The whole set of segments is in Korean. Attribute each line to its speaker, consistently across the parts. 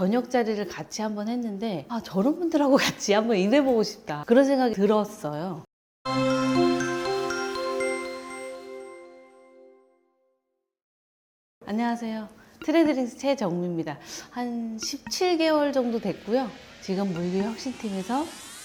Speaker 1: 저녁 자리를 같이 한번 했는데 아 저런 분들하고 같이 한번 일해보고 싶다 그런 생각이 들었어요. 안녕하세요. 트레드링스 최정미입니다. 한 17개월 정도 됐고요. 지금 물류 혁신팀에서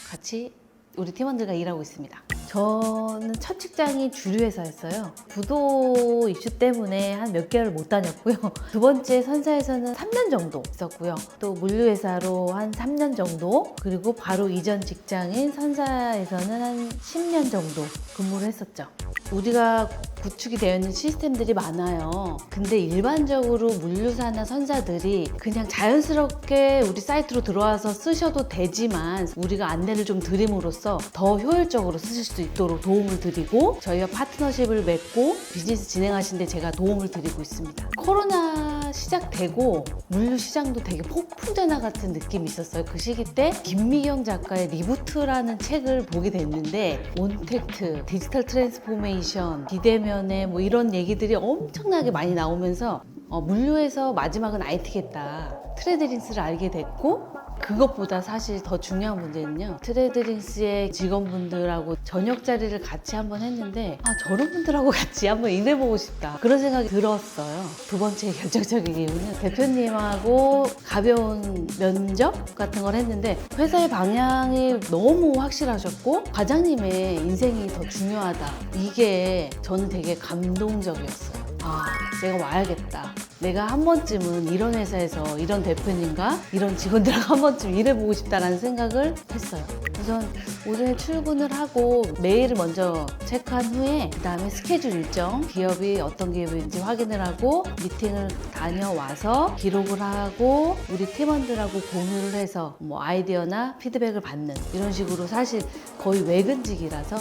Speaker 1: 같이 우리 팀원들과 일하고 있습니다. 저는 첫 직장이 주류회사였어요. 부도 이슈 때문에 한 몇 개월 못 다녔고요. 두 번째 선사에서는 3년 정도 있었고요. 또 물류회사로 한 3년 정도, 그리고 바로 이전 직장인 선사에서는 한 10년 정도 근무를 했었죠. 우리가 구축이 되어 있는 시스템들이 많아요. 근데 일반적으로 물류사나 선사들이 그냥 자연스럽게 우리 사이트로 들어와서 쓰셔도 되지만 우리가 안내를 좀 드림으로써 더 효율적으로 쓰실 수 있도록 도움을 드리고 저희와 파트너십을 맺고 비즈니스 진행하시는데 제가 도움을 드리고 있습니다. 코로나 시작되고 물류 시장도 되게 폭풍전화 같은 느낌이 있었어요. 그 시기 때 김미경 작가의 리부트라는 책을 보게 됐는데 온택트, 디지털 트랜스포메이션, 비대면에 뭐 이런 얘기들이 엄청나게 많이 나오면서 어, 물류에서 마지막은 IT겠다. 트레드링스를 알게 됐고 그것보다 사실 더 중요한 문제는요. 트레드링스의 직원분들하고 저녁 자리를 같이 한번 했는데 아 저런 분들하고 같이 한번 일해보고 싶다. 그런 생각이 들었어요. 두 번째 결정적인 이유는 대표님하고 가벼운 면접 같은 걸 했는데 회사의 방향이 너무 확실하셨고 과장님의 인생이 더 중요하다. 이게 저는 되게 감동적이었어요. 아, 내가 와야겠다. 내가 한 번쯤은 이런 회사에서 이런 대표님과 이런 직원들하고 한 번쯤 일해보고 싶다라는 생각을 했어요. 우선 오전에 출근을 하고 메일을 먼저 체크한 후에 그 다음에 스케줄 일정, 기업이 어떤 기업인지 확인을 하고 미팅을 다녀와서 기록을 하고 우리 팀원들하고 공유를 해서 뭐 아이디어나 피드백을 받는 이런 식으로 사실 거의 외근직이라서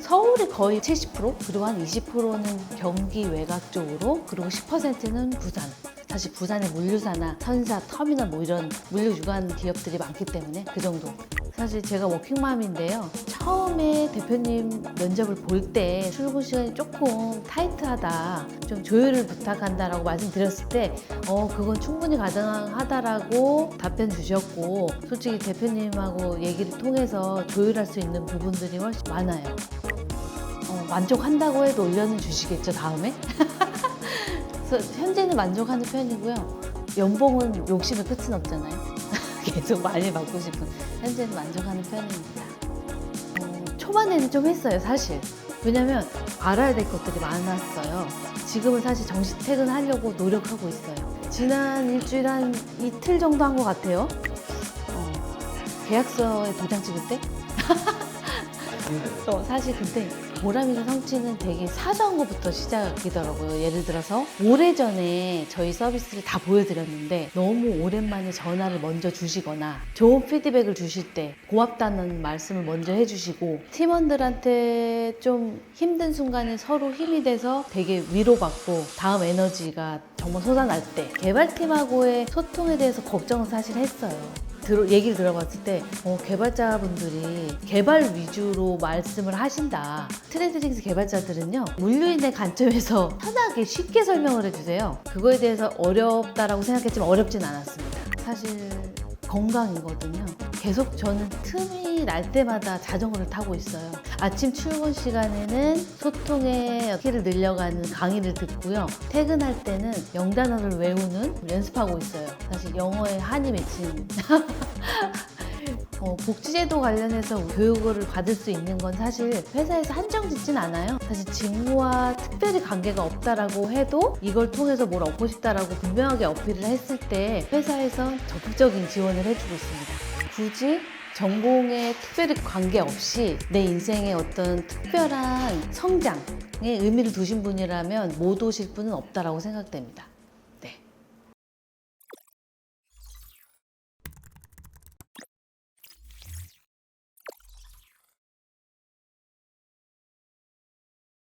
Speaker 1: 서울이 거의 70% 그리고 한 20%는 경기 외곽 쪽으로 그리고 10%는 부산. 사실 부산에 물류사나 선사, 터미널 뭐 이런 물류 주간 기업들이 많기 때문에 그 정도. 사실 제가 워킹맘인데요. 처음에 대표님 면접을 볼 때 출근 시간이 조금 타이트하다, 좀 조율을 부탁한다라고 말씀드렸을 때, 어, 그건 충분히 가능하다라고 답변 주셨고, 솔직히 대표님하고 얘기를 통해서 조율할 수 있는 부분들이 훨씬 많아요. 어, 만족한다고 해도 올려는 주시겠죠 다음에? 그래서 현재는 만족하는 편이고요. 연봉은 욕심의 끝은 없잖아요. 계속 많이 받고 싶은 현재는 만족하는 편입니다. 어, 초반에는 좀 했어요 사실. 왜냐면 알아야 될 것들이 많았어요. 지금은 사실 정시 퇴근하려고 노력하고 있어요. 지난 일주일 한 이틀 정도 한 것 같아요. 어, 계약서에 도장 찍을 때? 어, 사실 근데 보람이나 성취는 되게 사소한 것부터 시작이더라고요. 예를 들어서 오래전에 저희 서비스를 다 보여드렸는데 너무 오랜만에 전화를 먼저 주시거나 좋은 피드백을 주실 때 고맙다는 말씀을 먼저 해주시고 팀원들한테 좀 힘든 순간에 서로 힘이 돼서 되게 위로받고 다음 에너지가 정말 솟아날 때 개발팀하고의 소통에 대해서 걱정은 사실 했어요. 들어, 얘기를 들어봤을 때 어, 개발자분들이 개발 위주로 말씀을 하신다. 트레드링스 개발자들은요 물류인의 관점에서 편하게 쉽게 설명을 해주세요. 그거에 대해서 어렵다라고 생각했지만 어렵진 않았습니다. 사실 건강이거든요. 계속 저는 틈이 날 때마다 자전거를 타고 있어요. 아침 출근 시간에는 소통의 키를 늘려가는 강의를 듣고요. 퇴근할 때는 영단어를 외우는 연습하고 있어요. 사실 영어에 한이 맺힌. 어, 복지제도 관련해서 교육을 받을 수 있는 건 사실 회사에서 한정 짓진 않아요. 사실 직무와 특별히 관계가 없다라고 해도 이걸 통해서 뭘 얻고 싶다라고 분명하게 어필을 했을 때 회사에서 적극적인 지원을 해주고 있습니다. 굳이 전공에 특별히 관계없이 내 인생의 어떤 특별한 성장에 의미를 두신 분이라면 못 오실 분은 없다라고 생각됩니다.